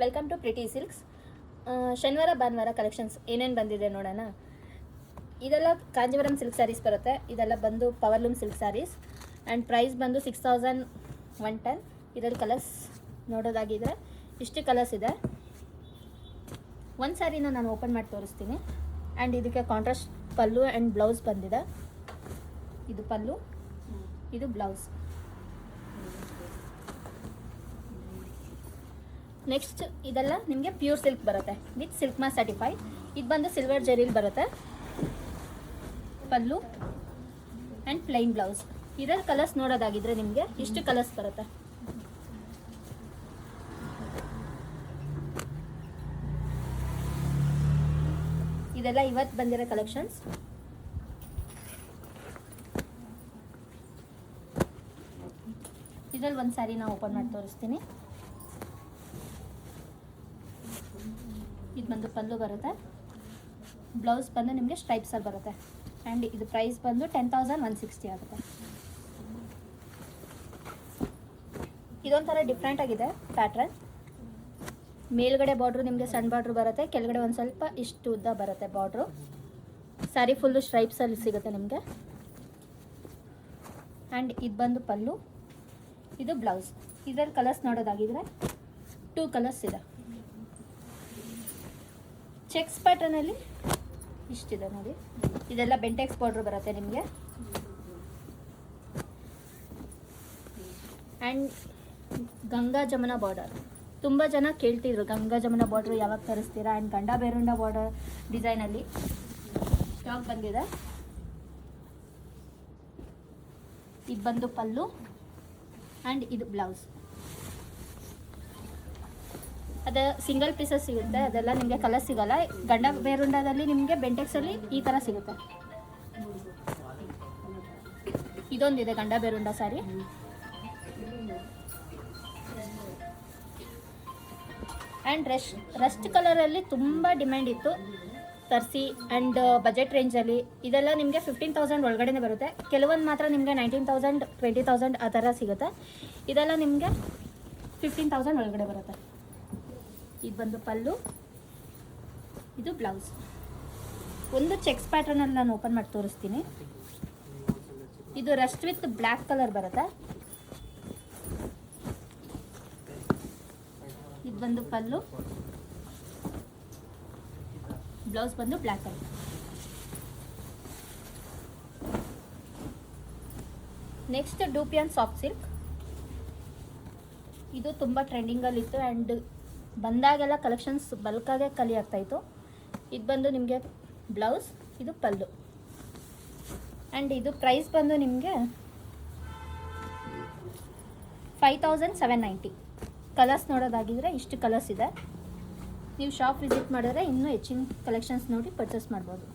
Welcome to pretty silks ಶನಿವಾರ, ಭಾನುವಾರ collections ಏನೇನು ಬಂದಿದೆ ನೋಡೋಣ. ಇದೆಲ್ಲ ಕಾಂಜೀವರಂ ಸಿಲ್ಕ್ ಸ್ಯಾರೀಸ್ ಬರುತ್ತೆ. ಇದೆಲ್ಲ ಬಂದು powerloom silk sarees and price ಬಂದು ಸಿಕ್ಸ್ ತೌಸಂಡ್ ಒನ್ ಟೆನ್ ಇದರಲ್ಲಿ ಕಲರ್ಸ್ ನೋಡೋದಾಗಿದ್ರೆ ಇಷ್ಟು ಕಲರ್ಸ್ ಇದೆ. ಒಂದು ಸ್ಯಾರಿನ ನಾನು ಓಪನ್ ಮಾಡಿ ತೋರಿಸ್ತೀನಿ. ಆ್ಯಂಡ್ ಇದಕ್ಕೆ ಕಾಂಟ್ರಾಸ್ಟ್ ಪಲ್ಲು ಆ್ಯಂಡ್ ಬ್ಲೌಸ್ ಬಂದಿದೆ. ಇದು ಪಲ್ಲು, ಇದು ಬ್ಲೌಸ್ ನೆಕ್ಸ್ಟ್ ಇದೆಲ್ಲ ನಿಮಗೆ ಪ್ಯೂರ್ ಸಿಲ್ಕ್ ಬರುತ್ತೆ. ವಿತ್ ಸಿಲ್ಕ್ ಮಾ ಸರ್ಟಿಫೈ ಇದು ಬಂದು ಸಿಲ್ವರ್ ಜೆರಿಲ್ ಬರುತ್ತೆ. ಪಲ್ಲು ಆ್ಯಂಡ್ ಪ್ಲೈನ್ ಬ್ಲೌಸ್ ಇದರ ಕಲರ್ಸ್ ನೋಡೋದಾಗಿದ್ರೆ ನಿಮಗೆ ಇಷ್ಟು ಕಲರ್ಸ್ ಬರುತ್ತೆ. ಇದೆಲ್ಲ ಇವತ್ತು ಬಂದಿರೋ ಕಲೆಕ್ಷನ್ಸ್ ಇದರಲ್ಲಿ ಒಂದು ಸ್ಯಾರಿ ನಾವು ಓಪನ್ ಮಾಡಿ ತೋರಿಸ್ತೀನಿ. ಇದು ಬಂದು ಪಲ್ಲು ಬರುತ್ತೆ. ಬ್ಲೌಸ್ ಬಂದು ನಿಮಗೆ ಸ್ಟ್ರೈಪ್ಸಲ್ಲಿ ಬರುತ್ತೆ. ಆ್ಯಂಡ್ ಇದು ಪ್ರೈಸ್ ಬಂದು ಟೆನ್ ತೌಸಂಡ್ ಒನ್ ಸಿಕ್ಸ್ಟಿ ಆಗುತ್ತೆ. ಇದೊಂಥರ ಡಿಫ್ರೆಂಟ್ ಆಗಿದೆ ಪ್ಯಾಟ್ರನ್ ಮೇಲ್ಗಡೆ ಬಾರ್ಡ್ರು ನಿಮಗೆ ಸಣ್ಣ ಬಾರ್ಡ್ರು ಬರುತ್ತೆ, ಕೆಳಗಡೆ ಒಂದು ಸ್ವಲ್ಪ ಇಷ್ಟು ಉದ್ದ ಬರುತ್ತೆ ಬಾರ್ಡ್ರು ಸ್ಯಾರಿ ಫುಲ್ಲು ಸ್ಟ್ರೈಪ್ಸಲ್ಲಿ ಸಿಗುತ್ತೆ ನಿಮಗೆ. ಆ್ಯಂಡ್ ಇದು ಬಂದು ಪಲ್ಲು, ಇದು ಬ್ಲೌಸ್ ಇದರಲ್ಲಿ ಕಲರ್ಸ್ ನೋಡೋದಾಗಿದ್ರೆ ಟೂ ಕಲರ್ಸ್ ಇದೆ. ಚೆಕ್ಸ್ ಪ್ಯಾಟರ್ನಲ್ಲಿ ಇಷ್ಟಿದೆ ನೋಡಿ. ಇದೆಲ್ಲ ಬೆಂಟೆಕ್ಸ್ ಬಾರ್ಡ್ರ್ ಬರುತ್ತೆ ನಿಮಗೆ. ಆ್ಯಂಡ್ ಗಂಗಾ ಜಮುನ ಬಾರ್ಡರ್ ತುಂಬ ಜನ ಕೇಳ್ತಿದ್ರು ಗಂಗಾ ಜಮನ ಬಾರ್ಡ್ರ್ ಯಾವಾಗ ತರಿಸ್ತೀರಾ ಆ್ಯಂಡ್ ಗಂಡ ಬೇರುಂಡ ಬಾರ್ಡರ್ ಡಿಸೈನಲ್ಲಿ ಸ್ಟಾಕ್ ಬಂದಿದೆ. ಇದು ಬಂದು ಪಲ್ಲು. ಆ್ಯಂಡ್ ಇದು ಬ್ಲೌಸ್ ಅದು ಸಿಂಗಲ್ ಪೀಸಸ್ ಸಿಗುತ್ತೆ, ಅದೆಲ್ಲ ನಿಮಗೆ ಕಲರ್ ಸಿಗಲ್ಲ. ಗಂಡ ಬೇರುಂಡದಲ್ಲಿ ನಿಮಗೆ ಬೆಂಟೆಕ್ಸಲ್ಲಿ ಈ ಥರ ಸಿಗುತ್ತೆ. ಇದೊಂದಿದೆ Ganda Berunda sari and rest rust ಕಲರಲ್ಲಿ ತುಂಬ ಡಿಮ್ಯಾಂಡ್ ಇತ್ತು. ತರಿಸಿ ಆ್ಯಂಡ್ ಬಜೆಟ್ ರೇಂಜಲ್ಲಿ ಇದೆಲ್ಲ ನಿಮಗೆ ಫಿಫ್ಟೀನ್ ತೌಸಂಡ್ ಒಳಗಡೆನೇ ಬರುತ್ತೆ. ಕೆಲವೊಂದು ಮಾತ್ರ ನಿಮಗೆ ನೈನ್ಟೀನ್ ತೌಸಂಡ್ ಟ್ವೆಂಟಿ ತೌಸಂಡ್ ಆ ಥರ ಸಿಗುತ್ತೆ. ಇದೆಲ್ಲ ನಿಮಗೆ ಫಿಫ್ಟೀನ್ ತೌಸಂಡ್ ಒಳಗಡೆ ಬರುತ್ತೆ. ಇದು ಬಂದು ಪಲ್ಲು, ಇದು ಬ್ಲೌಸ್. ಒಂದು ಚೆಕ್ಸ್ ಪ್ಯಾಟರ್ನಲ್ಲಿ ನಾನು ಓಪನ್ ಮಾಡಿ ತೋರಿಸ್ತೀನಿ. ಇದು ರಸ್ಟ್ ವಿತ್ ಬ್ಲ್ಯಾಕ್ ಕಲರ್ ಬರುತ್ತೆ? ಇದು ಬಂದು ಪಲ್ಲು. ಬ್ಲೌಸ್ ಬಂದು black colour. Next dupion soft silk ಇದು ತುಂಬ ಟ್ರೆಂಡಿಂಗಲ್ಲಿತ್ತು ಆ್ಯಂಡ್ ಬಂದಾಗೆಲ್ಲ ಕಲೆಕ್ಷನ್ಸ್ ಬಲ್ಕಾಗೆ ಖಾಲಿ ಆಗ್ತಾಯಿತ್ತು ಇದು ಬಂದು ನಿಮಗೆ ಬ್ಲೌಸ್ ಇದು ಪಲ್ಲು ಆ್ಯಂಡ್ ಇದು ಪ್ರೈಸ್ ಬಂದು ನಿಮಗೆ five thousand seven ninety colours ನೋಡೋದಾಗಿದ್ರೆ ಇಷ್ಟು ಕಲರ್ಸ್ ಇದೆ. ನೀವು ಶಾಪ್ ವಿಸಿಟ್ ಮಾಡಿದ್ರೆ ಇನ್ನೂ ಹೆಚ್ಚಿನ ಕಲೆಕ್ಷನ್ಸ್ ನೋಡಿ ಪರ್ಚೇಸ್ ಮಾಡ್ಬೋದು.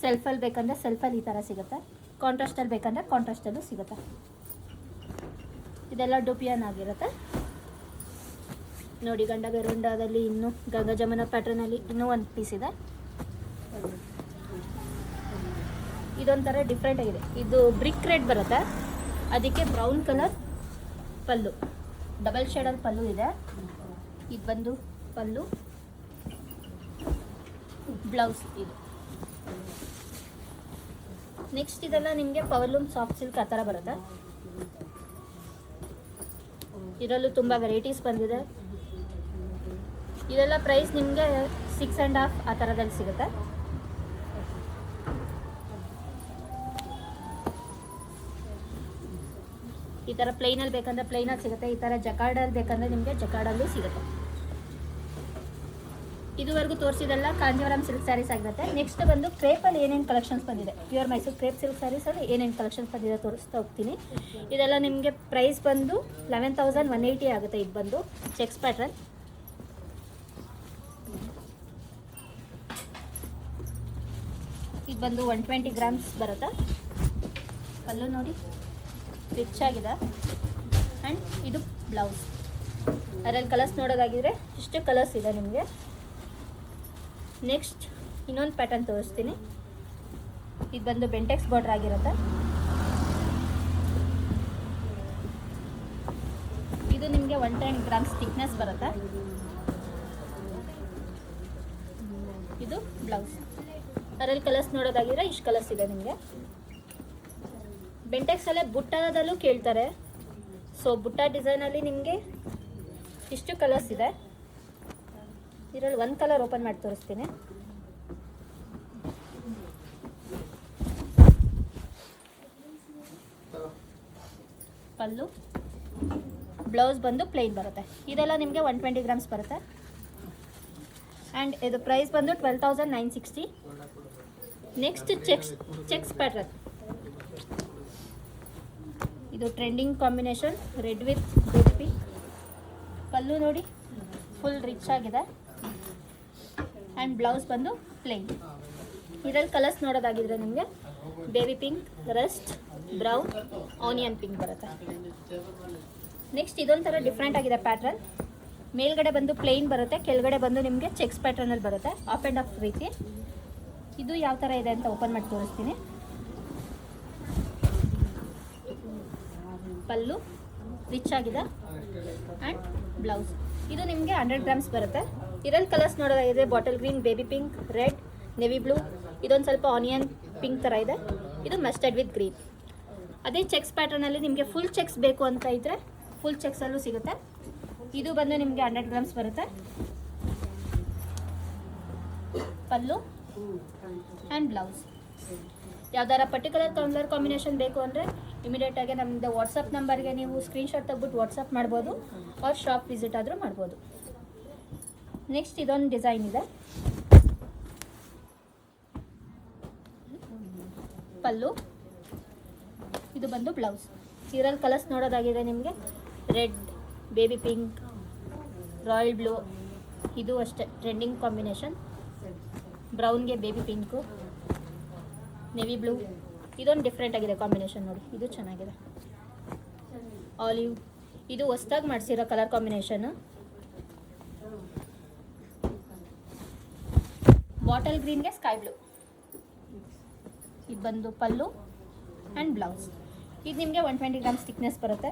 ಸೆಲ್ಫಲ್ಲಿ ಬೇಕಂದರೆ ಸೆಲ್ಫಲ್ಲಿ ಈ ಥರ ಸಿಗುತ್ತೆ. ಕಾಂಟ್ರಾಸ್ಟಲ್ಲಿ ಬೇಕಂದರೆ ಕಾಂಟ್ರಾಸ್ಟಲ್ಲೂ ಸಿಗುತ್ತೆ. ಇದೆಲ್ಲ ಡುಪಿಯನ್ ಆಗಿರುತ್ತೆ. ನೋಡಿ, ಗಂಡ ಗರುಂಡದಲ್ಲಿ ಇನ್ನೂ ಗಂಗಾ ಜಮುನ ಪ್ಯಾಟ್ರನಲ್ಲಿ ಇನ್ನೂ ಒಂದು ಪೀಸ್ ಇದೆ. ಇದೊಂಥರ ಡಿಫ್ರೆಂಟ್ ಆಗಿದೆ. ಇದು ಬ್ರಿಕ್ ರೆಡ್ ಬರುತ್ತೆ. ಅದಕ್ಕೆ ಬ್ರೌನ್ ಕಲರ್ ಪಲ್ಲು. ಡಬಲ್ ಶೇಡಲ್ಲಿ ಪಲ್ಲು ಇದೆ. ಇದು ಬಂದು ಪಲ್ಲು ಬ್ಲೌಸ್ ಇದು. ನೆಕ್ಸ್ಟ್ ಇದೆಲ್ಲ ನಿಮಗೆ ಪವರ್ಲೂಮ್ ಸಾಫ್ಟ್ ಸಿಲ್ಕ್ ಆ ಥರ ಬರುತ್ತೆ. ಇದರಲ್ಲೂ ತುಂಬ ವೆರೈಟೀಸ್ ಬಂದಿದೆ. ಇದೆಲ್ಲ ಪ್ರೈಸ್ ನಿಮಗೆ ಸಿಕ್ಸ್ ಆ್ಯಂಡ್ ಹಾಫ್ ಆ ಥರದಲ್ಲಿ ಸಿಗುತ್ತೆ. ಈ ಥರ ಪ್ಲೈನಲ್ಲಿ ಬೇಕಂದ್ರೆ ಪ್ಲೈನಲ್ಲಿ ಸಿಗುತ್ತೆ, ಈ ಥರ ಜಕಾರ್ಡಲ್ಲಿ ಬೇಕಂದ್ರೆ ನಿಮಗೆ ಜಕಾರ್ಡಲ್ಲೂ ಸಿಗುತ್ತೆ. ಇದುವರೆಗೂ ತೋರಿಸಿದೆಲ್ಲ ಕಾಂಜೀವರಂ ಸಿಲ್ಕ್ ಸ್ಯಾರೀಸ್ ಆಗಿರುತ್ತೆ. ನೆಕ್ಸ್ಟ್ ಬಂದು ಕ್ರೇಪಲ್ಲಿ ಏನೇನು ಕಲೆಕ್ಷನ್ಸ್ ಬಂದಿದೆ? ಪ್ಯೂರ್ ಮೈಸೂರು ಕ್ರೇಪ್ ಸಿಲ್ಕ್ ಸ್ಯಾರೀಸಲ್ಲಿ ಏನೇನು ಕಲೆಕ್ಷನ್ಸ್ ಬಂದಿದೆ ತೋರಿಸ್ತಾ ಹೋಗ್ತೀನಿ. ಇದೆಲ್ಲ ನಿಮಗೆ ಪ್ರೈಸ್ ಬಂದು ಲೆವೆನ್ ತೌಸಂಡ್ ಒನ್ ಏಯ್ಟಿ ಆಗುತ್ತೆ. ಇದು ಬಂದು ಚೆಕ್ಸ್ ಪ್ಯಾಟ್ರನ್ ಇದು ಬಂದು ಒನ್ ಟ್ವೆಂಟಿ ಗ್ರಾಮ್ಸ್ ಬರುತ್ತೆ? ಕಲ್ಲು ನೋಡಿ ರಿಚ್ ಆಗಿದೆ ಆ್ಯಂಡ್ ಇದು ಬ್ಲೌಸ್ ಅದರಲ್ಲಿ ಕಲರ್ಸ್ ನೋಡೋದಾಗಿದ್ರೆ ಇಷ್ಟು ಕಲರ್ಸ್ ಇದೆ ನಿಮಗೆ. ನೆಕ್ಸ್ಟ್ ಇನ್ನೊಂದು ಪ್ಯಾಟರ್ನ್ ತೋರಿಸ್ತೀನಿ. ಇದು ಬಂದು ಬೆಂಟೆಕ್ಸ್ ಬಾರ್ಡ್ರ್ ಆಗಿರುತ್ತೆ. ಇದು ನಿಮಗೆ ಒನ್ ಟೆನ್ ಗ್ರಾಮ್ಸ್ ಥಿಕ್ನೆಸ್ ಬರುತ್ತೆ. ಇದು ಬ್ಲೌಸ್ ಅದರಲ್ಲಿ ಕಲರ್ಸ್ ನೋಡೋದಾಗಿದ್ರೆ ಇಷ್ಟು ಕಲರ್ಸ್ ಇದೆ ನಿಮಗೆ. ಬೆಂಟೆಕ್ಸಲ್ಲೇ ಬುಟ್ಟದಲ್ಲೂ ಕೇಳ್ತಾರೆ. ಸೊ ಬುಟ್ಟ ಡಿಸೈನಲ್ಲಿ ನಿಮಗೆ ಇಷ್ಟು ಕಲರ್ಸ್ ಇದೆ. ಇದರಲ್ಲಿ ಒಂದು ಕಲರ್ ಓಪನ್ ಮಾಡಿ ತೋರಿಸ್ತೀನಿ. ಪಲ್ಲು. ಬ್ಲೌಸ್ ಬಂದು ಪ್ಲೇನ್ ಬರುತ್ತೆ. ಇದೆಲ್ಲ ನಿಮಗೆ ಒನ್ ಟ್ವೆಂಟಿ ಗ್ರಾಮ್ಸ್ ಬರುತ್ತೆ. ಆ್ಯಂಡ್ ಇದು ಪ್ರೈಸ್ ಬಂದು twelve thousand nine sixty next checks checks pattern ಇದು trending combination red with baby pink pallu ನೋಡಿ ಫುಲ್ ರಿಚ್ ಆಗಿದೆ ಆ್ಯಂಡ್ ಬ್ಲೌಸ್ ಬಂದು ಪ್ಲೇನ್ ಇದರಲ್ಲಿ ಕಲರ್ಸ್ ನೋಡೋದಾಗಿದ್ರೆ ನಿಮಗೆ baby pink rust brown onion pink ಬರುತ್ತೆ ನೆಕ್ಸ್ಟ್ ಇದೊಂಥರ ಡಿಫ್ರೆಂಟ್ ಆಗಿದೆ ಪ್ಯಾಟ್ರನ್ ಮೇಲ್ಗಡೆ ಬಂದು ಪ್ಲೇನ್ ಬರುತ್ತೆ ಕೆಳಗಡೆ ಬಂದು ನಿಮಗೆ ಚೆಕ್ಸ್ ಪ್ಯಾಟ್ರನಲ್ಲಿ ಬರುತ್ತೆ ಆಫ್ ಆ್ಯಂಡ್ ಆಫ್ ರೀತಿ ಇದು ಯಾವ ಥರ ಇದೆ ಅಂತ ಓಪನ್ ಮಾಡಿ ತೋರಿಸ್ತೀನಿ. ಪಲ್ಲು ರಿಚ್ ಆಗಿದೆ. ಆ್ಯಂಡ್ ಬ್ಲೌಸ್ ಇದು ನಿಮಗೆ ಹಂಡ್ರೆಡ್ ಗ್ರಾಮ್ಸ್ ಬರುತ್ತೆ. ಇದರಲ್ಲಿ colours ನೋಡೋದಾಗಿದೆ bottle green baby pink red navy blue ಇದೊಂದು ಸ್ವಲ್ಪ ಆನಿಯನ್ ಪಿಂಕ್ ಥರ ಇದೆ. ಇದು ಮಸ್ಟರ್ಡ್ ವಿತ್ ಗ್ರೀನ್ ಅದೇ ಚೆಕ್ಸ್ ಪ್ಯಾಟರ್ನಲ್ಲಿ ನಿಮಗೆ ಫುಲ್ ಚೆಕ್ಸ್ ಬೇಕು ಅಂತ ಇದ್ದರೆ ಫುಲ್ ಚೆಕ್ಸಲ್ಲೂ ಸಿಗುತ್ತೆ. ಇದು ಬಂದು ನಿಮಗೆ ಹಂಡ್ರೆಡ್ ಗ್ರಾಮ್ಸ್ ಬರುತ್ತೆ. ಪಲ್ಲು. ಆ್ಯಂಡ್ ಬ್ಲೌಸ್ ಯಾವ್ದಾರ ಪರ್ಟಿಕ್ಯುಲರ್ ಕಲರ್ ಕಾಂಬಿನೇಷನ್ ಬೇಕು ಅಂದರೆ ಇಮಿಡಿಯೇಟಾಗಿ ನಮ್ಮದು ವಾಟ್ಸಪ್ ನಂಬರ್ಗೆ ನೀವು ಸ್ಕ್ರೀನ್ಶಾಟ್ ತೆಗ್ಬಿಟ್ಟು ವಾಟ್ಸಪ್ ಮಾಡ್ಬೋದು ಅವ್ರ ಶಾಪ್ ವಿಸಿಟ್ ಆದರೂ ಮಾಡ್ಬೋದು. ನೆಕ್ಸ್ಟ್ ಇದೊಂದು ಡಿಸೈನ್ ಇದೆ. ಪಲ್ಲು. ಇದು ಬಂದು ಬ್ಲೌಸ್ ಸೀರಲ್ ಕಲರ್ಸ್ ನೋಡೋದಾಗಿದೆ ನಿಮಗೆ. Red baby pink royal blue ಇದು ಅಷ್ಟೇ ಟ್ರೆಂಡಿಂಗ್ ಕಾಂಬಿನೇಷನ್ ಬ್ರೌನ್ಗೆ ಬೇಬಿ ಪಿಂಕು ನೆವಿ ಬ್ಲೂ ಇದೊಂದು ಡಿಫ್ರೆಂಟ್ ಆಗಿದೆ ಕಾಂಬಿನೇಷನ್ ನೋಡಿ. ಇದು ಚೆನ್ನಾಗಿದೆ. ಆಲಿವ್ ಇದು ಹೊಸ್ದಾಗಿ ಮಾಡಿಸಿರೋ ಕಲರ್ ಕಾಂಬಿನೇಷನ್ ಬಾಟಲ್ ಗ್ರೀನ್ಗೆ ಸ್ಕೈ ಬ್ಲೂ ಇದು ಬಂದು ಪಲ್ಲು ಆ್ಯಂಡ್ ಬ್ಲೌಸ್ ಇದು ನಿಮಗೆ ಒನ್ ಟ್ವೆಂಟಿ ಗ್ರಾಮ್ಸ್ ತಿಕ್ನೆಸ್ ಬರುತ್ತೆ.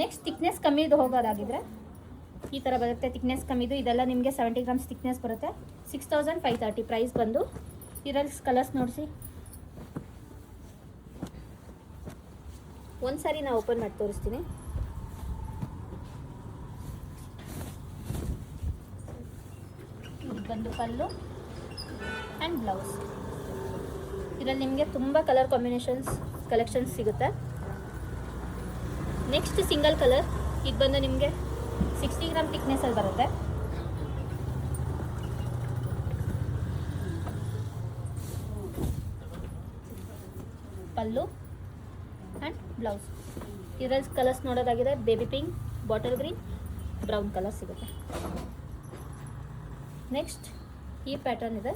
ನೆಕ್ಸ್ಟ್ ಥಿಕ್ನೆಸ್ ಕಮ್ಮಿದು ಹೋಗೋದಾಗಿದ್ರೆ ಈ ಥರ ಬರುತ್ತೆ. ತಿಕ್ನೆಸ್ ಕಮ್ಮಿದು, ಇದೆಲ್ಲ ನಿಮಗೆ ಸೆವೆಂಟಿ ಗ್ರಾಮ್ಸ್ ಥಿಕ್ನೆಸ್ ಬರುತ್ತೆ. Six thousand five thirty price ಬಂದು. ಇದರಲ್ಲಿ ಕಲರ್ಸ್ ನೋಡಿಸಿ. ಒಂದು ಸಾರಿ ನಾನು ಓಪನ್ ಮಾಡಿ ತೋರಿಸ್ತೀನಿ. ಬಂದು ಪಲ್ಲು ಆ್ಯಂಡ್ ಬ್ಲೌಸ್ ಇದರಲ್ಲಿ ನಿಮಗೆ ತುಂಬ ಕಲರ್ ಕಾಂಬಿನೇಷನ್ಸ್ ಕಲೆಕ್ಷನ್ಸ್ ಸಿಗುತ್ತೆ. ನೆಕ್ಸ್ಟ್ ಸಿಂಗಲ್ ಕಲರ್ ಇದು ಬಂದು ನಿಮಗೆ ಸಿಕ್ಸ್ಟಿ ಗ್ರಾಮ್ ಥಿಕ್ನೆಸ್ಸಲ್ಲಿ ಬರುತ್ತೆ. ಪಲ್ಲು. ಆ್ಯಂಡ್ ಬ್ಲೌಸ್ ಇದರಲ್ಲಿ colours ನೋಡೋದಾಗಿದೆ. Baby pink bottle green brown colour ಸಿಗುತ್ತೆ. ನೆಕ್ಸ್ಟ್ ಈ ಪ್ಯಾಟರ್ನ್ ಇದೆ.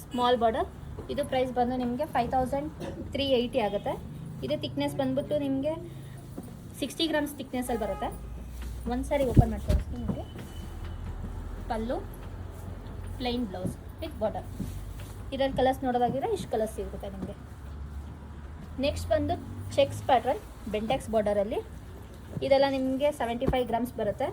ಸ್ಮಾಲ್ ಬಾರ್ಡರ್ ಇದು ಪ್ರೈಸ್ ಬಂದು ನಿಮಗೆ ಫೈವ್ ತೌಸಂಡ್ ತ್ರೀ ಏಯ್ಟಿ ಆಗುತ್ತೆ. ಇದು ತಿಕ್ನೆಸ್ ಬಂದ್ಬಿಟ್ಟು ನಿಮಗೆ ಸಿಕ್ಸ್ಟಿ ಗ್ರಾಮ್ಸ್ ತಿಕ್ನೆಸ್ಸಲ್ಲಿ ಬರುತ್ತೆ. ಒಂದು ಸಾರಿ ಓಪನ್ ಮಾಡಿ ತೋರಿಸ್ತೀನಿ ನಿಮಗೆ. Pallu plain blouse with border ಇದರಲ್ಲಿ ಕಲರ್ಸ್ ನೋಡೋದಾಗಿದ್ರೆ ಇಷ್ಟು ಕಲರ್ಸ್ ಸಿಗುತ್ತೆ ನಿಮಗೆ. ನೆಕ್ಸ್ಟ್ ಬಂದು ಚೆಕ್ಸ್ ಪ್ಯಾಟ್ರನ್ ಬೆಂಟೆಕ್ಸ್ ಬಾರ್ಡರಲ್ಲಿ ಇದೆಲ್ಲ ನಿಮಗೆ ಸೆವೆಂಟಿ ಫೈವ್ ಗ್ರಾಮ್ಸ್ ಬರುತ್ತೆ.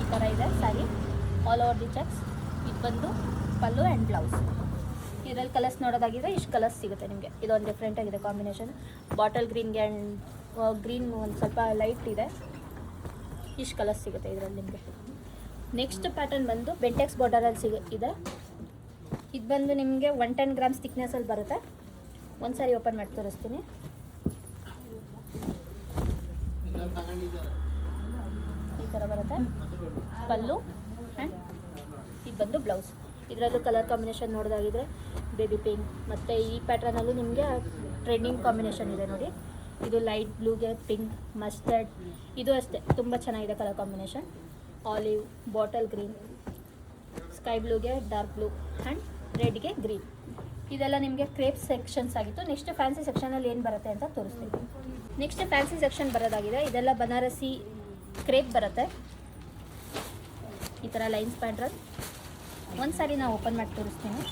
ಈ ಥರ ಇದೆ saree all over the checks ಇದು ಬಂದು ಪಲ್ಲು ಆ್ಯಂಡ್ ಬ್ಲೌಸ್ ಇದರಲ್ಲಿ ಕಲರ್ಸ್ ನೋಡೋದಾಗಿದ್ರೆ ಇಷ್ಟು ಕಲರ್ಸ್ ಸಿಗುತ್ತೆ ನಿಮಗೆ. ಇದೊಂದು ಡಿಫ್ರೆಂಟಾಗಿದೆ ಕಾಂಬಿನೇಷನ್ ಬಾಟಲ್ ಗ್ರೀನ್ಗೆ ಆ್ಯಂಡ್ ಗ್ರೀನ್ ಒಂದು ಸ್ವಲ್ಪ ಲೈಟ್ ಇದೆ. ಇಷ್ಟು ಕಲರ್ ಸಿಗುತ್ತೆ ಇದರಲ್ಲಿ ನಿಮಗೆ. ನೆಕ್ಸ್ಟ್ ಪ್ಯಾಟರ್ನ್ ಬಂದು ಬೆಂಟೆಕ್ಸ್ ಬಾರ್ಡರಲ್ಲಿ ಸಿಗ ಇದೆ. ಇದು ಬಂದು ನಿಮಗೆ ಒನ್ ಟೆನ್ ಗ್ರಾಮ್ಸ್ ಥಿಕ್ನೆಸ್ಸಲ್ಲಿ ಬರುತ್ತೆ. ಒಂದು ಸಾರಿ ಓಪನ್ ಮಾಡಿ ತೋರಿಸ್ತೀನಿ. ಈ ಥರ ಬರುತ್ತೆ. ಪಲ್ಲು ಆ್ಯಂಡ್ ಇದು ಬಂದು ಬ್ಲೌಸ್ ಇದರಲ್ಲೂ ಕಲರ್ ಕಾಂಬಿನೇಷನ್ ನೋಡೋದಾಗಿದ್ರೆ ಬೇಬಿ ಪಿಂಕ್ ಮತ್ತು ಈ ಪ್ಯಾಟ್ರನಲ್ಲೂ ನಿಮಗೆ ಟ್ರೆಂಡಿಂಗ್ ಕಾಂಬಿನೇಷನ್ ಇದೆ ನೋಡಿ. ಇದು ಲೈಟ್ ಬ್ಲೂಗೆ ಪಿಂಕ್ ಮಸ್ಟರ್ಡ್. ಇದು ಅಷ್ಟೇ, ತುಂಬ ಚೆನ್ನಾಗಿದೆ colour combination. Olive bottle green. Sky ಬ್ಲೂಗೆ dark blue and ರೆಡ್ಗೆ ಗ್ರೀನ್. ಇದೆಲ್ಲ ನಿಮಗೆ ಕ್ರೇಪ್ ಸೆಕ್ಷನ್ಸ್ ಆಗಿತ್ತು. ನೆಕ್ಸ್ಟ್ ಫ್ಯಾನ್ಸಿ ಸೆಕ್ಷನಲ್ಲಿ ಏನು ಬರುತ್ತೆ ಅಂತ ತೋರಿಸ್ತೀನಿ. ನೆಕ್ಸ್ಟ್ ಫ್ಯಾನ್ಸಿ ಸೆಕ್ಷನ್ ಬರೋದಾಗಿದೆ. ಇದೆಲ್ಲ ಬನಾರಸಿ ಕ್ರೇಪ್ ಬರುತ್ತೆ. ಈ ಥರ ಲೈನ್ಸ್ ಪ್ಯಾಟ್ರನ್. ಒಂದು ಸಾರಿ ನಾವು ಓಪನ್ ಮಾಡಿ ತೋರಿಸ್ತೀನಿ.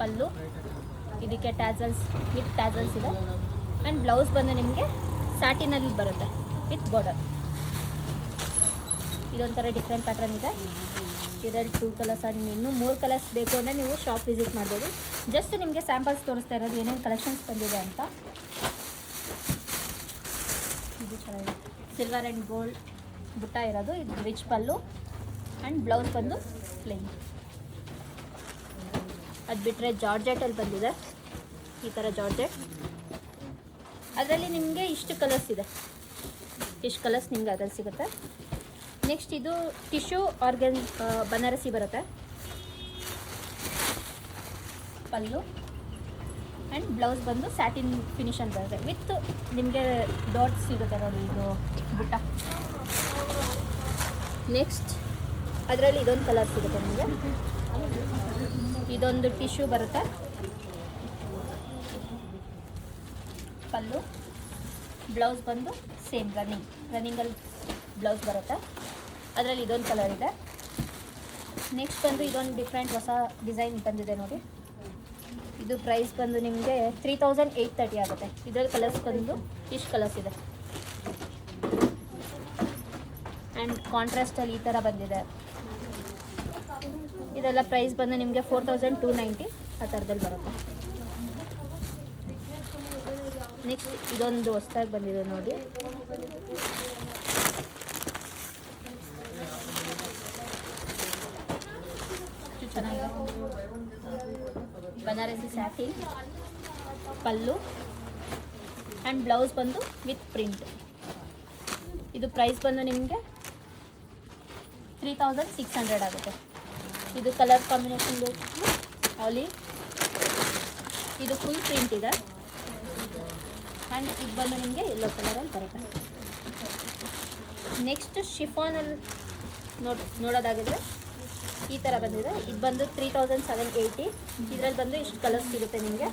ಪಲ್ಲು. ಇದಕ್ಕೆ ಟ್ಯಾಸಲ್ಸ್ ವಿತ್ ಟ್ಯಾಸಲ್ಸ್ ಇದೆ. ಆ್ಯಂಡ್ ಬ್ಲೌಸ್ ಬಂದು ನಿಮಗೆ ಸ್ಯಾಟಿನಲ್ಲಿ ಬರುತ್ತೆ ವಿತ್ ಬಾರ್ಡರ್ ಇದೊಂಥರ ಡಿಫ್ರೆಂಟ್ ಪ್ಯಾಟ್ರನ್ ಇದೆ. ಇದರಲ್ಲಿ ಟೂ ಕಲರ್ಸ್ ಆ್ಯಂಡ್ ಇನ್ನೂ ಮೂರು ಕಲರ್ಸ್ ಬೇಕು ಅಂದರೆ ನೀವು ಶಾಪ್ ವಿಸಿಟ್ ಮಾಡ್ಬೋದು. ಜಸ್ಟ್ ನಿಮಗೆ ಸ್ಯಾಂಪಲ್ಸ್ ತೋರಿಸ್ತಾ ಇರೋದು ಏನೇನು ಕಲೆಕ್ಷನ್ಸ್ ಬಂದಿದೆ ಅಂತ. ಇದು ಚೆನ್ನಾಗಿದೆ ಸಿಲ್ವರ್ ಆ್ಯಂಡ್ ಗೋಲ್ಡ್ ಬುಟ್ಟ ಇರೋದು, ಇದು ರಿಚ್ ಪಲ್ಲು. ಆ್ಯಂಡ್ ಬ್ಲೌಸ್ ಬಂದು ಪ್ಲೇನ್ ಅದು ಬಿಟ್ಟರೆ ಜಾರ್ಜೆಟಲ್ಲಿ ಬಂದಿದೆ. ಈ ಥರ ಜಾರ್ಜೆಟ್ ಅದರಲ್ಲಿ ನಿಮಗೆ ಇಷ್ಟು ಕಲರ್ಸ್ ಇದೆ. ಇಷ್ಟು ಕಲರ್ಸ್ ನಿಮಗೆ ಅದ್ರಲ್ಲಿ ಸಿಗುತ್ತೆ. ನೆಕ್ಸ್ಟ್ ಇದು ಟಿಶ್ಯೂ ಆರ್ಗನ್ ಬನಾರಸಿ ಬರುತ್ತೆ. ಪಲ್ಲು. ಆ್ಯಂಡ್ ಬ್ಲೌಸ್ ಬಂದು ಸ್ಯಾಟಿನ್ ಫಿನಿಷನ್ ಬರುತ್ತೆ. ವಿತ್ ನಿಮಗೆ ಡಾಟ್ಸ್ ಸಿಗುತ್ತೆ ನೋಡಿ ಇದು ಬುಟ್ಟ. ನೆಕ್ಸ್ಟ್ ಅದರಲ್ಲಿ ಇದೊಂದು ಕಲರ್ ಸಿಗುತ್ತೆ ನಿಮಗೆ. ಇದೊಂದು ಟಿಶ್ಯೂ ಬರುತ್ತೆ. ಪಲ್ಲು ಬ್ಲೌಸ್ ಬಂದು ಸೇಮ್ ರನ್ನಿಂಗ್ ರನ್ನಿಂಗಲ್ಲಿ ಬ್ಲೌಸ್ ಬರುತ್ತೆ. ಅದರಲ್ಲಿ ಇದೊಂದು ಕಲರ್ ಇದೆ. ನೆಕ್ಸ್ಟ್ ಬಂದು ಇದೊಂದು ಡಿಫ್ರೆಂಟ್ ಹೊಸ ಡಿಸೈನ್ ಬಂದಿದೆ ನೋಡಿ. ಇದು ಪ್ರೈಸ್ ಬಂದು ನಿಮಗೆ ತ್ರೀ ತೌಸಂಡ್ ಏಯ್ಟ್ ತರ್ಟಿ ಆಗುತ್ತೆ. ಇದರಲ್ಲಿ ಕಲರ್ಸ್ ಬಂದು ಇಷ್ಟು ಕಲರ್ಸ್ ಇದೆ. ಆ್ಯಂಡ್ ಕಾಂಟ್ರಾಸ್ಟಲ್ಲಿ ಈ ಥರ ಬಂದಿದೆ. ಇದೆಲ್ಲ ಪ್ರೈಸ್ ಬಂದು ನಿಮಗೆ ಫೋರ್ ತೌಸಂಡ್ ಟೂ ನೈಂಟಿ ಆ ಥರದಲ್ಲಿ ಬರುತ್ತೆ. ನೆಕ್ಸ್ಟ್ ಇದೊಂದು ಹೊಸ್ದಾಗಿ ಬಂದಿದೆ ನೋಡಿ. ಚೆನ್ನಾಗಿದೆ. Banarasi satin pallu and blouse ಬಂದು ವಿತ್ ಪ್ರಿಂಟ್ ಇದು ಪ್ರೈಸ್ ಬಂದು ನಿಮಗೆ ತ್ರೀ ತೌಸಂಡ್ ಸಿಕ್ಸ್ ಹಂಡ್ರೆಡ್ ಆಗುತ್ತೆ. ಇದು ಕಲರ್ ಕಾಂಬಿನೇಷನ್ ಆಲಿ ಇದು ಫುಲ್ ಪ್ರಿಂಟ್ ಇದೆ. ಆ್ಯಂಡ್ ಇದು ಬಂದು ನಿಮಗೆ ಎಲ್ಲೋ ಕಲರಲ್ಲಿ ಬರುತ್ತೆ. ನೆಕ್ಸ್ಟ್ ಶಿಫಾನಲ್ಲಿ ನೋಡಿ ನೋಡೋದಾಗಿದ್ರೆ ಈ ಥರ ಬಂದಿದೆ. ಇದು ಬಂದು ತ್ರೀ ತೌಸಂಡ್ ಸೆವೆನ್ ಏಯ್ಟಿ ಇದರಲ್ಲಿ ಬಂದು ಇಷ್ಟು ಕಲರ್ಸ್ ಸಿಗುತ್ತೆ ನಿಮಗೆ.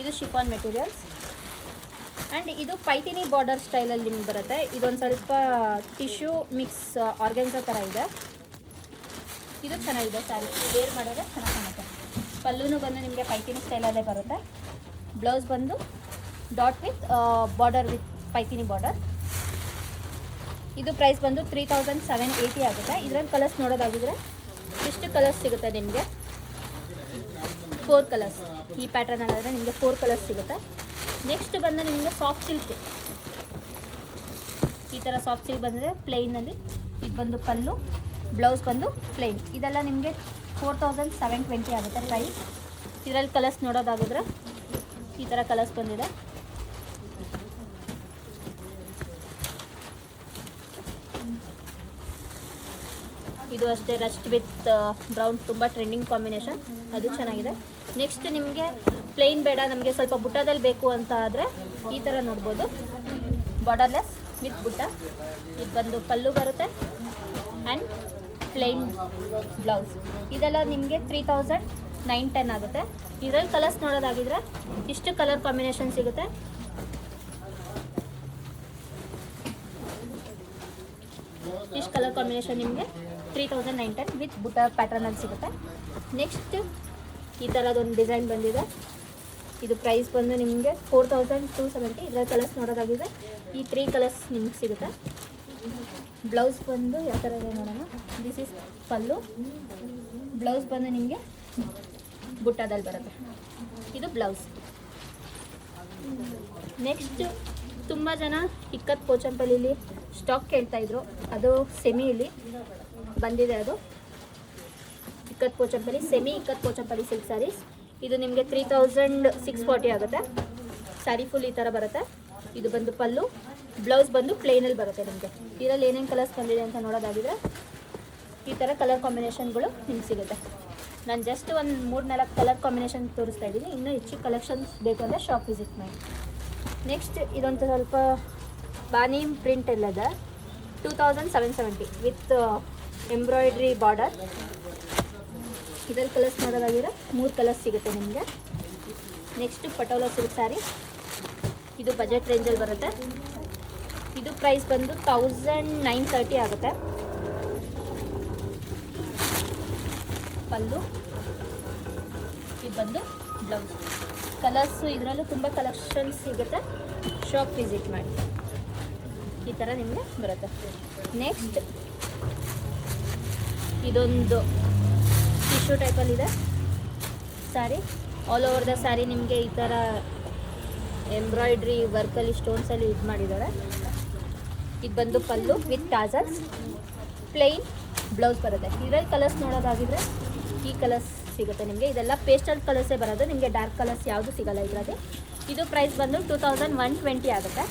ಇದು ಶಿಫಾನ್ ಮೆಟೀರಿಯಲ್ಸ್ ಆ್ಯಂಡ್ ಇದು ಪೈತಿನಿ ಬಾರ್ಡರ್ ಸ್ಟೈಲಲ್ಲಿ ನಿಮ್ಗೆ ಬರುತ್ತೆ. ಇದೊಂದು ಸ್ವಲ್ಪ ಟಿಶ್ಯೂ ಮಿಕ್ಸ್ ಆರ್ಗ್ಯಾನ್ಸ ಥರ ಇದೆ. ಇದು ಚೆನ್ನಾಗಿದೆ ಸ್ಯಾರಿ ವೇರ್ ಮಾಡೋದೇ ಚೆನ್ನಾಗಿ ಕಾಣುತ್ತೆ. ಪಲ್ಲೂ ಬಂದು ನಿಮಗೆ ಪೈತಿನಿ ಸ್ಟೈಲಲ್ಲೇ ಬರುತ್ತೆ. ಬ್ಲೌಸ್ ಬಂದು dot with border with Paithani border ಇದು ಪ್ರೈಸ್ ಬಂದು ತ್ರೀ ತೌಸಂಡ್ ಸೆವೆನ್ ಏಯ್ಟಿ ಆಗುತ್ತೆ. ಇದರಲ್ಲಿ ಕಲರ್ಸ್ ನೋಡೋದಾಗಿದ್ರೆ ಇಷ್ಟು ಕಲರ್ಸ್ ಸಿಗುತ್ತೆ ನಿಮಗೆ. ಫೋರ್ ಕಲರ್ಸ್ ಈ ಪ್ಯಾಟರ್ನ್ ಆದರೆ ನಿಮಗೆ ಫೋರ್ ಕಲರ್ಸ್ ಸಿಗುತ್ತೆ. ನೆಕ್ಸ್ಟ್ ಬಂದು ನಿಮಗೆ ಸಾಫ್ಟ್ ಸಿಲ್ಕ್ ಈ ಥರ ಸಾಫ್ಟ್ ಸಿಲ್ಕ್ ಬಂದಿದೆ ಪ್ಲೇನಲ್ಲಿ ಇದು ಬಂದು ಕಲ್ಲು ಬ್ಲೌಸ್ ಬಂದು ಪ್ಲೇನ್ ಇದೆಲ್ಲ ನಿಮಗೆ ಫೋರ್ ತೌಸಂಡ್ ಸೆವೆನ್ ಟ್ವೆಂಟಿ ಆಗುತ್ತೆ ಪ್ರೈಸ್ ಇದರಲ್ಲಿ ಕಲರ್ಸ್ ನೋಡೋದಾಗಿದ್ರೆ ಈ ಥರ ಕಲರ್ಸ್ ಬಂದಿದೆ. ಇದು ಅಷ್ಟೇ ರಸ್ಟ್ ವಿತ್ ಬ್ರೌನ್ ತುಂಬ ಟ್ರೆಂಡಿಂಗ್ ಕಾಂಬಿನೇಷನ್ ಅದು ಚೆನ್ನಾಗಿದೆ. ನೆಕ್ಸ್ಟ್ ನಿಮಗೆ ಪ್ಲೇನ್ ಬೇಡ, ನಮಗೆ ಸ್ವಲ್ಪ ಬುಟ್ಟದಲ್ಲಿ ಬೇಕು ಅಂತ ಆದರೆ ಈ ಥರ ನೋಡ್ಬೋದು. ಬಾರ್ಡರ್ಲೆಸ್ ವಿತ್ ಬುಟ್ಟ ಇದು ಬಂದು ಪಲ್ಲು ಬರುತ್ತೆ. ಆ್ಯಂಡ್ ಪ್ಲೇನ್ ಬ್ಲೌಸ್ ಇದೆಲ್ಲ ನಿಮಗೆ ತ್ರೀ ತೌಸಂಡ್ ನೈನ್ ಟೆನ್ ಆಗುತ್ತೆ. ಇದರಲ್ಲಿ ಕಲರ್ಸ್ ನೋಡೋದಾಗಿದ್ರೆ ಇಷ್ಟು ಕಲರ್ ಕಾಂಬಿನೇಷನ್ ಸಿಗುತ್ತೆ. ಇಷ್ಟು ಕಲರ್ ಕಾಂಬಿನೇಷನ್ ನಿಮಗೆ three thousand nine ten with ಬುಟ್ಟ ಪ್ಯಾಟರ್ನಲ್ಲಿ ಸಿಗುತ್ತೆ. ನೆಕ್ಸ್ಟ್ ಈ ಥರದೊಂದು ಡಿಸೈನ್ ಬಂದಿದೆ. ಇದು ಪ್ರೈಸ್ ಬಂದು ನಿಮಗೆ ಫೋರ್ ತೌಸಂಡ್ ಟೂ ಸೆವೆಂಟಿ ಇದರ ಕಲರ್ಸ್ ನೋಡೋದಾಗಿದೆ. ಈ ತ್ರೀ ಕಲರ್ಸ್ ನಿಮ್ಗೆ ಸಿಗುತ್ತೆ. ಬ್ಲೌಸ್ ಬಂದು ಯಾವ ಥರ ಇದೆ ನೋಡೋಣ. This is pallu. ಬ್ಲೌಸ್ ಬಂದು ನಿಮಗೆ ಬುಟ್ಟದಲ್ಲಿ ಬರುತ್ತೆ. ಇದು ಬ್ಲೌಸ್ ನೆಕ್ಸ್ಟ್ ತುಂಬ ಜನ ಇಕ್ಕತ್ ಪೋಚಂಪಲ್ಲಿಲಿ ಸ್ಟಾಕ್ ಕೇಳ್ತಾಯಿದ್ರು ಅದು ಸೆಮಿಯಲ್ಲಿ ಬಂದಿದೆ ಅದು. Ikat Pochampally semi ikat Pochampally silk sarees ಇದು ನಿಮಗೆ ತ್ರೀ ತೌಸಂಡ್ ಸಿಕ್ಸ್ ಫಾರ್ಟಿ ಆಗುತ್ತೆ. ಸ್ಯಾರಿ ಫುಲ್ ಈ ಥರ ಬರುತ್ತೆ. ಇದು ಬಂದು ಪಲ್ಲು ಬ್ಲೌಸ್ ಬಂದು ಪ್ಲೇನಲ್ಲಿ ಬರುತ್ತೆ ನಿಮಗೆ. ಇದರಲ್ಲಿ ಏನೇನು ಕಲರ್ಸ್ ಬಂದಿದೆ ಅಂತ ನೋಡೋದಾಗಿದ್ರೆ ಈ ಥರ ಕಲರ್ ಕಾಂಬಿನೇಷನ್ಗಳು ನಿಮ್ಗೆ ಸಿಗುತ್ತೆ. ನಾನು ಜಸ್ಟ್ ಒಂದು ಮೂರು ನಾಲ್ಕು ಕಲರ್ ಕಾಂಬಿನೇಷನ್ ತೋರಿಸ್ತಾ ಇದ್ದೀನಿ. ಇನ್ನೂ ಹೆಚ್ಚು ಕಲೆಕ್ಷನ್ಸ್ ಬೇಕು ಅಂದರೆ ಶಾಪ್ ವಿಸಿಟ್ ಮಾಡಿ. ನೆಕ್ಸ್ಟ್ ಇದೊಂದು ಸ್ವಲ್ಪ ಬಾನಿ ಪ್ರಿಂಟ್ ಎಲ್ಲದ two thousand seven seventy with embroidery border ಇದ್ರಲ್ಲಿ ಕಲರ್ಸ್ ನೋಡೋದಾಗಿದ್ರೆ ಮೂರು ಕಲರ್ಸ್ ಸಿಗುತ್ತೆ ನಿಮಗೆ. ನೆಕ್ಸ್ಟ್ ಪಟೋಲ ಸಿಲ್ಕ್ ಸ್ಯಾರಿ ಇದು ಬಜೆಟ್ ರೇಂಜಲ್ಲಿ ಬರುತ್ತೆ. ಇದು ಪ್ರೈಸ್ ಬಂದು ತೌಸಂಡ್ ನೈನ್ ತರ್ಟಿ ಆಗುತ್ತೆ. ಪಲ್ಲು. ಇದು ಬಂದು ಬ್ಲೌಸ್ ಕಲರ್ಸು ಇದರಲ್ಲೂ ತುಂಬ ಕಲೆಕ್ಷನ್ಸ್ ಸಿಗುತ್ತೆ. ಶಾಪ್ ವಿಸಿಟ್ ಮಾಡಿ. ಈ ಥರ ನಿಮಗೆ ಬರುತ್ತೆ. ನೆಕ್ಸ್ಟ್ ಇದೊಂದು tissue ಟೈಪಲ್ಲಿದೆ sari all over the sari ನಿಮಗೆ ಈ ಥರ ಎಂಬ್ರಾಯ್ಡ್ರಿ ವರ್ಕಲ್ಲಿ ಸ್ಟೋನ್ಸಲ್ಲಿ ಇದು ಮಾಡಿದ್ದಾರೆ. ಇದು ಬಂದು pallu with tassels plain blouse ಬರುತ್ತೆ. ಇದರಲ್ಲಿ ಕಲರ್ಸ್ ನೋಡೋದಾಗಿದ್ರೆ ಈ ಕಲರ್ಸ್ ಸಿಗುತ್ತೆ ನಿಮಗೆ. ಇದೆಲ್ಲ ಪೇಸ್ಟಲ್ ಕಲರ್ಸೇ ಬರೋದು. ನಿಮಗೆ ಡಾರ್ಕ್ ಕಲರ್ಸ್ ಯಾವುದು ಸಿಗಲ್ಲ ಇದರಲ್ಲಿ. ಇದು ಪ್ರೈಸ್ ಬಂದು ಟೂ ತೌಸಂಡ್ ಒನ್ ಟ್ವೆಂಟಿ ಆಗುತ್ತೆ.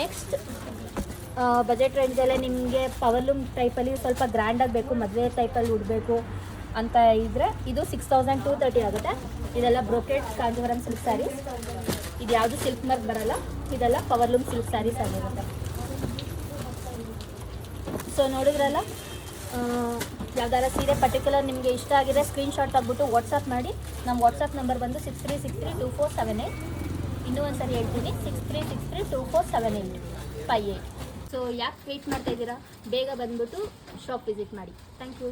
ನೆಕ್ಸ್ಟ್ ಬಜೆಟ್ ರೇಂಜಲ್ಲೇ ನಿಮಗೆ ಪವರ್ಲೂಮ್ ಟೈಪಲ್ಲಿ ಸ್ವಲ್ಪ ಗ್ರ್ಯಾಂಡಾಗಿ ಬೇಕು, ಮದುವೆ ಟೈಪಲ್ಲಿ ಉಡಬೇಕು ಅಂತ ಇದ್ದರೆ ಇದು ಸಿಕ್ಸ್ ತೌಸಂಡ್ ಟೂ ತರ್ಟಿ ಆಗುತ್ತೆ. ಇದೆಲ್ಲ ಬ್ರೋಕೆಟ್ ಕಾಂಜಿವರಂ ಸಿಲ್ಕ್ ಸ್ಯಾರೀಸ್ ಇದು ಯಾವುದು ಸಿಲ್ಕ್ ಮಾರ್ಕ್ ಬರಲ್ಲ, ಇದೆಲ್ಲ ಪವರ್ಲೂಮ್ ಸಿಲ್ಕ್ ಸ್ಯಾರೀಸ್ ಆಗಿರುತ್ತೆ. ಸೊ ನೋಡಿದ್ರಲ್ಲ ಯಾವ್ದಾರ ಸೀರೆ ಪರ್ಟಿಕ್ಯುಲರ್ ನಿಮಗೆ ಇಷ್ಟ ಆಗಿದೆ ಸ್ಕ್ರೀನ್ಶಾಟ್ ಆಗ್ಬಿಟ್ಟು ವಾಟ್ಸಪ್ ಮಾಡಿ. ನಮ್ಮ ವಾಟ್ಸಪ್ ನಂಬರ್ ಬಂದು six three six three two four seven eight ಇನ್ನೂ ಒಂದು ಹೇಳ್ತೀನಿ six three six three two four seven eight five eight so ಯಾಕೆ ವೆಯ್ಟ್ ಮಾಡ್ತಾ ಇದ್ದೀರಾ? ಬೇಗ ಬಂದ್ಬಿಟ್ಟು ಶಾಪ್ ವಿಸಿಟ್ ಮಾಡಿ. Thank you